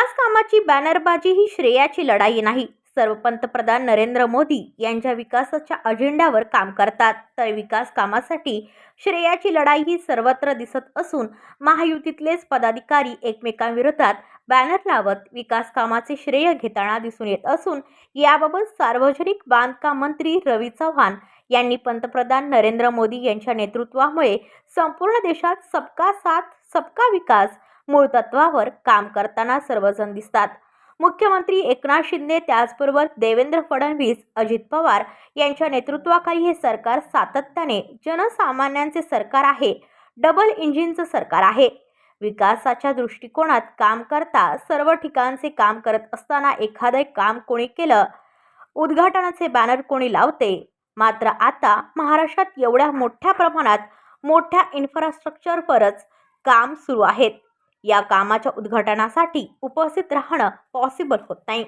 विकास कामाची बॅनरबाजी ही श्रेयाची लढाई नाही. सर्व पंतप्रधान नरेंद्र मोदी यांच्या विकासाच्या अजेंड्यावर काम करतात. तर विकास कामासाठी श्रेयाची लढाई ही सर्वत्र दिसत असून महायुतीतलेच पदाधिकारी एकमेकांविरोधात बॅनर लावत विकास कामाचे श्रेय घेताना दिसून येत असून याबाबत सार्वजनिक बांधकाम मंत्री रवी चव्हाण यांनी पंतप्रधान नरेंद्र मोदी यांच्या नेतृत्वामुळे संपूर्ण देशात सबका साथ सबका विकास मूळ तत्वावर काम करताना सर्वजण दिसतात. मुख्यमंत्री एकनाथ शिंदे त्याचबरोबर देवेंद्र फडणवीस अजित पवार यांच्या नेतृत्वाखाली हे सरकार सातत्याने जनसामान्यांचे सरकार आहे. डबल इंजिनचं सरकार आहे. विकासाच्या दृष्टिकोनात काम करता सर्व ठिकाणचे काम करत असताना एखादं काम कोणी केलं उद्घाटनाचे बॅनर कोणी लावते मात्र आता महाराष्ट्रात एवढ्या मोठ्या प्रमाणात मोठ्या इन्फ्रास्ट्रक्चरवरच काम सुरू आहेत. या कामाच्या उद्घाटनासाठी उपस्थित राहणं पॉसिबल होत नाही.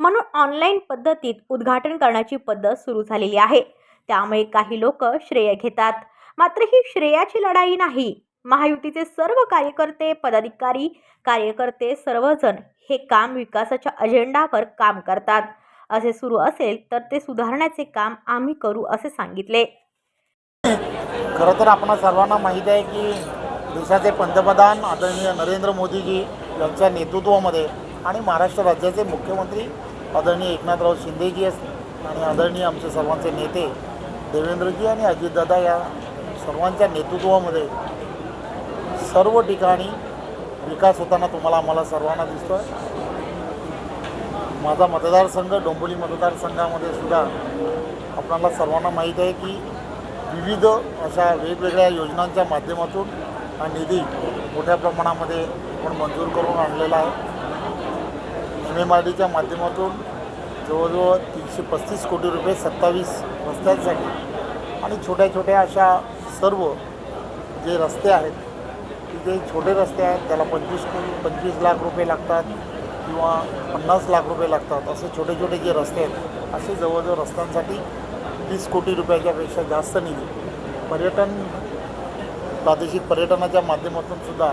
म्हणून ऑनलाईन पद्धतीत उद्घाटन करण्याची पद्धत सुरू झालेली आहे. त्यामुळे काही लोक श्रेय घेतात. मात्र ही श्रेयाची लढाई नाही. महायुतीचे सर्व कार्यकर्ते पदाधिकारी कार्यकर्ते सर्वजण हे काम विकासाच्या अजेंडावर काम करतात. असे सुरू असेल तर ते सुधारण्याचे काम आम्ही करू असे सांगितले. खरं तर आपण सर्वांना माहीत आहे की देशाचे पंतप्रधान आदरणीय नरेंद्र मोदीजी यांच्या नेतृत्वामध्ये आणि महाराष्ट्र राज्याचे मुख्यमंत्री आदरणीय एकनाथराव शिंदेजी असतील आणि आदरणीय आमचे सर्वांचे नेते देवेंद्रजी आणि अजितदादा या सर्वांच्या नेतृत्वामध्ये सर्व ठिकाणी विकास होताना तुम्हाला आम्हाला सर्वांना दिसतो आहे माझा मतदारसंघ डोंबिवली मतदारसंघामध्ये सुद्धा आपल्याला सर्वांना माहीत आहे की विविध अशा वेगवेगळ्या योजनांच्या माध्यमातून हा निधी मोठ्या प्रमाणामध्ये आपण मंजूर करून आणलेला आहे. एम एम आय डीच्या माध्यमातून जवळजवळ तीनशे पस्तीस कोटी रुपये सत्तावीस रस्त्यांसाठी आणि छोट्या छोट्या अशा सर्व जे रस्ते आहेत की जे छोटे रस्ते आहेत त्याला पंचवीस पंचवीस लाख रुपये लागतात किंवा पन्नास लाख रुपये लागतात असे छोटे छोटे जे रस्ते आहेत असे जवळजवळ रस्त्यांसाठी तीस कोटी रुपयाच्यापेक्षा जास्त निधी. पर्यटन प्रादेशिक पर्यटनाच्या माध्यमातून सुद्धा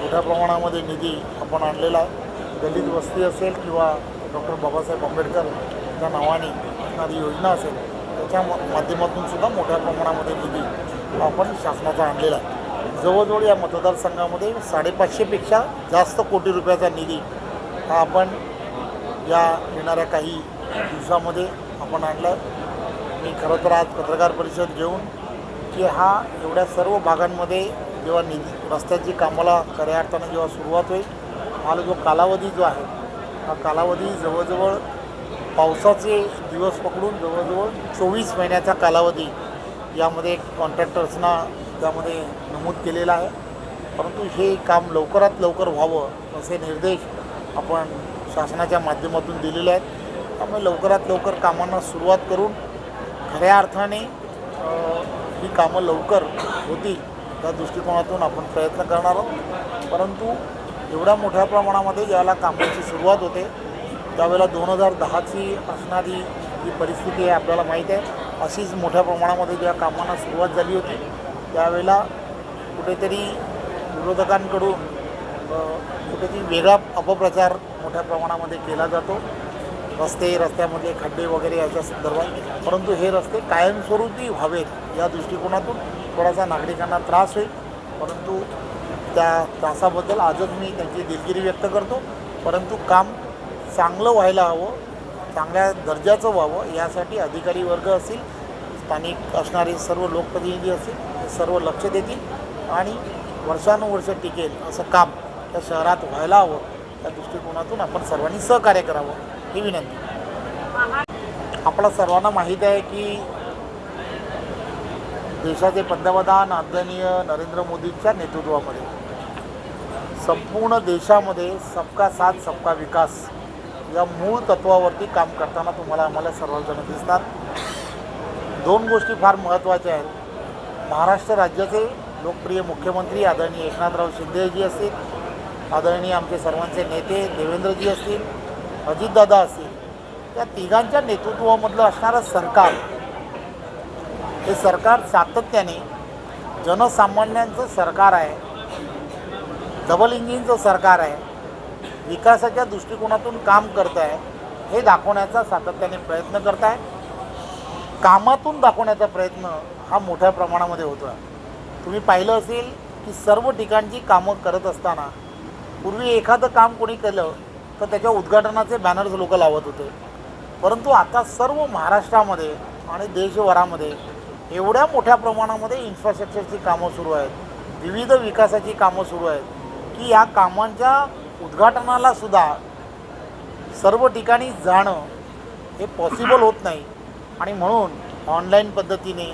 मोठ्या प्रमाणामध्ये निधी आपण आणलेला आहे. दलित वस्ती असेल किंवा डॉक्टर बाबासाहेब आंबेडकर यांच्या नावाने असणारी योजना असेल त्याच्या माध्यमातून सुद्धा मोठ्या प्रमाणामध्ये निधी आपण शासनाचा आणलेला आहे. जवळजवळ या मतदारसंघामध्ये साडेपाचशेपेक्षा जास्त कोटी रुपयाचा निधी हा आपण या येणाऱ्या काही दिवसामध्ये आपण आणला आहे. मी खरं तर आज पत्रकार परिषद घेऊन की हा एवढ्या सर्व भागांमध्ये जेव्हा निधी रस्त्याची कामाला खऱ्या अर्थानं जेव्हा सुरुवात होईल हा जो कालावधी जो आहे हा कालावधी जवळजवळ पावसाचे दिवस पकडून जवळजवळ चोवीस महिन्याचा कालावधी यामध्ये कॉन्ट्रॅक्टर्सना त्यामध्ये नमूद केलेला आहे. परंतु हे काम लवकरात लवकर व्हावं असे निर्देश आपण शासनाच्या माध्यमातून दिलेले आहेत. त्यामुळे लवकरात लवकर कामांना सुरुवात करून खऱ्या अर्थाने ही कामं लवकर होतील त्या दृष्टिकोनातून आपण प्रयत्न करणार आहोत. परंतु एवढ्या मोठ्या प्रमाणामध्ये ज्यावेळेला कामाची सुरुवात होते. त्यावेळेला दोन हजार दहाची असणारी जी परिस्थिती आहे आपल्याला माहीत आहे अशीच मोठ्या प्रमाणामध्ये ज्या कामांना सुरुवात झाली होती त्यावेळेला कुठेतरी विरोधकांकडून कुठेतरी वेगळा अपप्रचार मोठ्या प्रमाणामध्ये केला जातो. रस्ते रस्त्यामध्ये खड्डे वगैरे याच्या संदर्भात. परंतु हे रस्ते कायमस्वरूपी व्हावेत या दृष्टिकोनातून थोडासा नागरिकांना त्रास होईल. परंतु त्या त्रासाबद्दल आजच मी त्यांची दिलगिरी व्यक्त करतो. परंतु काम चांगलं व्हायला हवं चांगल्या दर्जाचं व्हावं यासाठी अधिकारी वर्ग असतील स्थानिक असणारे सर्व लोकप्रतिनिधी असतील सर्व लक्ष देतील आणि वर्षानुवर्ष टिकेल असं काम त्या शहरात व्हायला हवं. त्या दृष्टिकोनातून आपण सर्वांनी सहकार्य करावं. ही विनंती. आपल्या सर्वांना माहीत आहे की देशाचे पंतप्रधान आदरणीय नरेंद्र मोदींच्या नेतृत्वामध्ये संपूर्ण देशामध्ये सबका साथ सबका विकास या मूळ तत्वावरती काम करताना तुम्हाला आम्हाला सर्वजण दिसतात. दोन गोष्टी फार महत्त्वाच्या आहेत. महाराष्ट्र राज्याचे लोकप्रिय मुख्यमंत्री आदरणीय एकनाथराव शिंदेजी असतील आदरणीय आमचे सर्वांचे नेते देवेंद्रजी असतील अजितदादा असेल या तिघांच्या नेतृत्वामधलं असणारं सरकार हे सरकार सातत्याने जनसामान्यांचं सरकार आहे डबल इंजिनचं सरकार आहे विकासाच्या दृष्टिकोनातून काम करत आहे हे दाखवण्याचा सातत्याने प्रयत्न करत आहे कामातून दाखवण्याचा प्रयत्न हा मोठ्या प्रमाणामध्ये होतो आहे तुम्ही पाहिलं असेल की सर्व ठिकाणची कामं करत असताना पूर्वी एखादं काम कोणी केलं तर त्याच्या उद्घाटनाचे बॅनर्स लोक लावत होते. परंतु आता सर्व महाराष्ट्रामध्ये आणि देशभरामध्ये एवढ्या मोठ्या प्रमाणामध्ये इन्फ्रास्ट्रक्चरची कामं सुरू आहेत. विविध विकासाची कामं सुरू आहेत. की या कामांच्या उद्घाटनाला सुद्धा सर्व ठिकाणी जाणं हे पॉसिबल होत नाही. आणि म्हणून ऑनलाईन पद्धतीने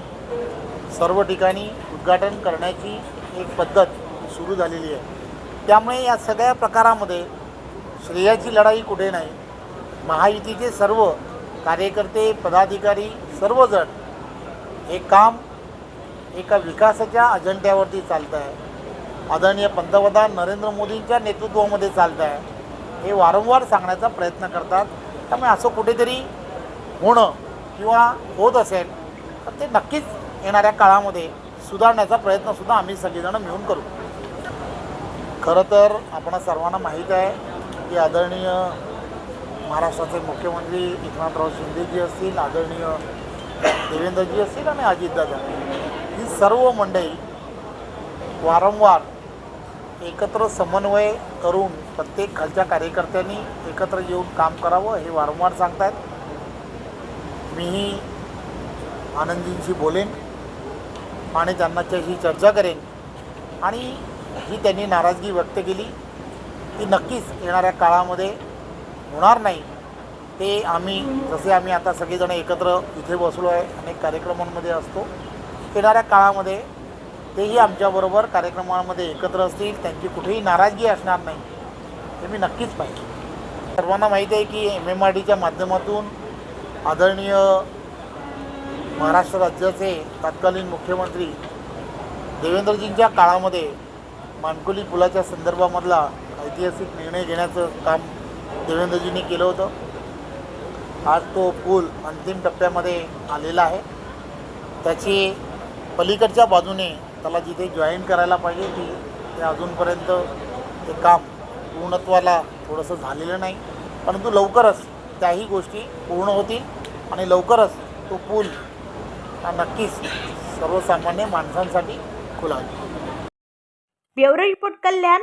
सर्व ठिकाणी उद्घाटन करण्याची एक पद्धत सुरू झालेली आहे. त्यामुळे या सगळ्या प्रकारामध्ये श्रेयाची लढाई कुठे नाही. महायुतीचे सर्व कार्यकर्ते पदाधिकारी सर्वजण हे काम एका विकासाच्या अजेंड्यावरती चालतं आहे आदरणीय पंतप्रधान नरेंद्र मोदींच्या नेतृत्वामध्ये चालतं आहे हे वारंवार सांगण्याचा प्रयत्न करतात. त्यामुळे असं कुठेतरी होणं किंवा होत असेल तर ते नक्कीच येणाऱ्या काळामध्ये सुधारण्याचा प्रयत्नसुद्धा आम्ही सगळेजणं मिळून करू. खरं तर आपण सर्वांना माहीत आहे की आदरणीय महाराष्ट्राचे मुख्यमंत्री एकनाथराव शिंदेजी असतील आदरणीय देवेंद्रजी असतील आणि अजितदादा. ही सर्व मंडळी वारंवार एकत्र समन्वय करून प्रत्येक खालच्या कार्यकर्त्यांनी एकत्र येऊन काम करावं हे वारंवार सांगतात मीही आनंदींशी बोलेन आणि त्यांनाच्याशी चर्चा करेन. आणि ही त्यांनी नाराजगी व्यक्त केली. ती नक्कीच येणाऱ्या काळामध्ये होणार नाही. ते आम्ही जसे आम्ही आता सगळेजण एकत्र इथे बसलो आहे अनेक कार्यक्रमांमध्ये असतो येणाऱ्या काळामध्ये तेही आमच्याबरोबर कार्यक्रमामध्ये एकत्र असतील त्यांची कुठेही नाराजगी असणार नाही हे मी नक्कीच पाहिजे. सर्वांना माहीत आहे की एम एम आर डीच्या माध्यमातून आदरणीय महाराष्ट्र राज्याचे तत्कालीन मुख्यमंत्री देवेंद्रजींच्या काळामध्ये मानकुली पुलाच्या संदर्भामधला ऐतिहासिक निर्णय घेण्याचं काम देवेंद्रजींनी केलं होतं. आज तो पूल अंतिम टप्प्यामध्ये आलेला आहे. त्याची पलीकडच्या बाजूने त्याला जिथे जॉईन करायला पाहिजे ती ते अजूनपर्यंत ते काम पूर्णत्वाला थोडंसं झालेलं नाही. परंतु लवकरच त्याही गोष्टी पूर्ण होतील आणि लवकरच तो पूल हा नक्कीच सर्वसामान्य माणसांसाठी खुला होईल. ब्युरो रिपोर्ट कल्याण